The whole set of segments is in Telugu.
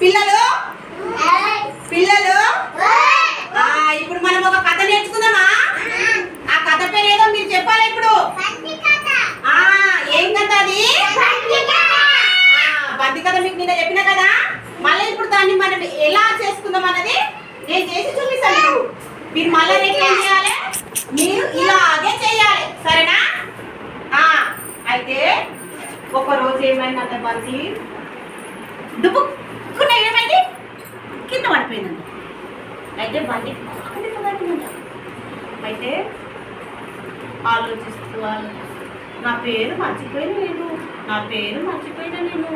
పిల్లలు? పిల్లలు? ఇప్పుడు మనం ఒక కథ నేర్చుకుందామా? ఆ కథ పేరు ఏదో మీరు చెప్పాలి ఇప్పుడు? ఏం కథ అది? బంతి కథ మీకు నిన్న చెప్పిన కదా? మళ్ళీ ఇప్పుడు దాన్ని మనం ఎలా చేసుకుందాం అన్నది నేను చేసి చూపిస్తాను మీరు మళ్ళీ ఎట్లా చేయాలి? మీరు ఇలాగే చేయాలి. సరేనా? అయితే ఒక రోజు ఏమైందంటే బంతి? దుబ్బు కింద పడిపోయిందండి. అయితే బండి బాగా అయితే ఆలోచిస్తూ ఆలోచిస్తూ నా పేరు మర్చిపోయిన నేను నా పేరు మర్చిపోయినా నేను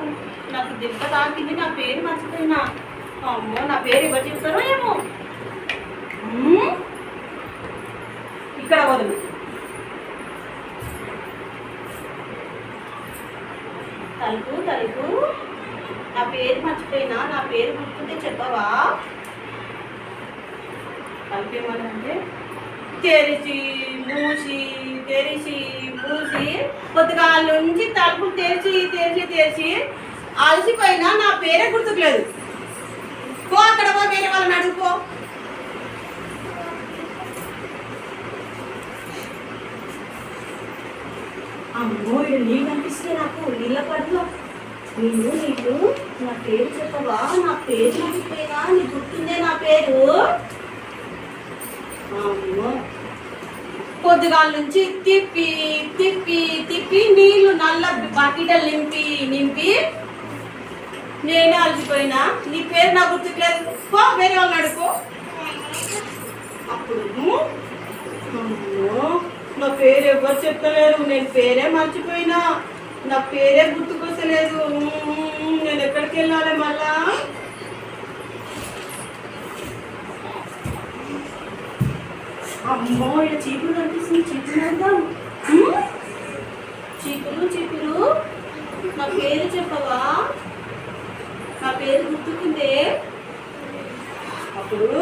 నాకు దెబ్బ తాకింది నా పేరు మర్చిపోయినా. అమ్మో నా పేరు ఎవరు చెప్తారో ఏమో. ఇక్కడ వదులు. తలుపు తలుపు. నా పేరు మర్చిపోయినా? నా పేరు గుర్తుంటే చెప్పవా? తలుపు తెరిచి మూసి తెరిచి మూసి. పొద్దుగాల నుంచి తలుపు తెరిచి తెరిచి తెరిచి అలసిపోయినా నా పేరే గుర్తుకులేదు. పో అక్కడ పో వేరే వాళ్ళని అడుగుపో అమ్మో ఇక్కడ నీళ్ళు అనిపిస్తే నాకు నీళ్ళ పడులో. నీళ్ళు నీకు నా పేరు చెప్పవా? నా పేరు మర్చిపోయినా? నీ గుర్తుందే నా పేరు? అమ్మో. పొద్దుగాల నుంచి తిప్పి తిప్పి తిప్పి నీళ్ళు నల్ల బకెటలు నింపి నింపి నేనే అలసిపోయినా. నీ పేరు నా గుర్తులేదు పో వేరే వాళ్ళు అడుకో అప్పుడు నా పేరు ఎవరు చెప్పలేరు. నేను పేరే మర్చిపోయినా. నా పేరే గుర్తు ఉమ్, నేను ఎక్కడికి వెళ్ళాలి మళ్ళా? అమ్మో ఇక్కడ చీపులు కనిపిస్తుంది. చీపులు వేద్దాం. చీపులు చీపులు నా పేరు చెప్పవా? నా పేరు గుర్తుకుందే? అప్పుడు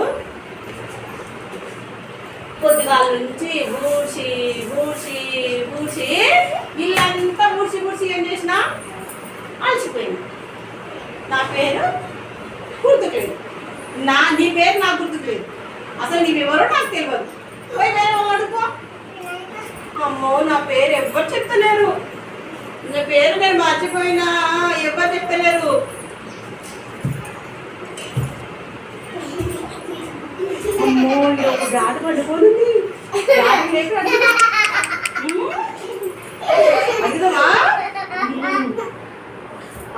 పొద్దుగాల నుంచి ఊడ్చి ఊడ్చి ఊడ్చి ఇల్లంతా ఊడ్చి ఊడ్చి ఏం చేసినా అలసిపోయింది నా పేరు గుర్తుకులేదు నా నీ పేరు నాకు గుర్తుకులేదు అసలు నీవెవరో నాకు తెలియదు పోయి వేరే వాళ్ళు అడుకో అమ్మో నా పేరు ఎవ్వరు చెప్తలేరు. నా పేరు నేను మర్చిపోయినా ఎవరు చెప్తలేరు. అమ్మో ఇది ఒక గాడి పడుకోనుంది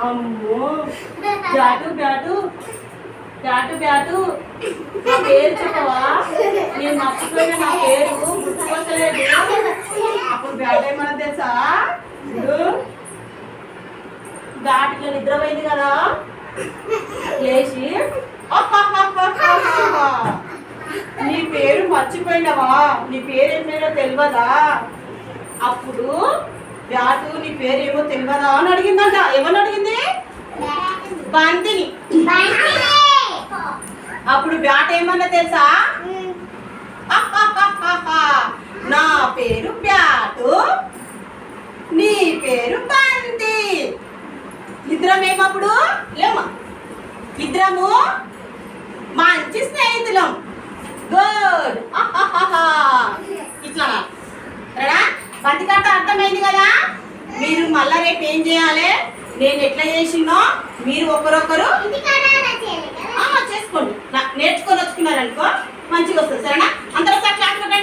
అమ్మో. Bat bat. Bat bat. నా పేరు చెప్పవా? నేను మర్చిపోయిన నా పేరు గుర్తుకొస్తలేదు. అప్పుడు బ్యాట్ ఏమన్నా తెలుసా? బ్యాట్ ఇట్లా నిద్రపోయింది కదా? లేచి. నీ పేరు మర్చిపోయినవా? నీ పేరు ఏమైనా తెలియదా? బ్యాటు నీ పేరు తెలియదా అని అడిగిందంట. ఏమని అడిగింది? బంతిని. అప్పుడు బ్యాట్ ఏమన్నా తెలుసా? నా పేరు బ్యాటు నీ పేరు బంతి. ఇద్దరం ఏమప్పుడు లేమా ఇద్దరము మంచి స్నేహితులం గుడ్ ఇట్లా రేడా బంతి కట్ట అర్థమైంది కదా మీరు మళ్ళా రేపు ఏం చేయాలి? నేను ఎట్లా చేసినో మీరు ఒకరొకరు చేసుకోండి. నేర్చుకొని వచ్చుకున్నారనుకో మంచిగా వస్తుంది సరేనా? అందరూ ఒకసారి క్లాస్ పెట్టండి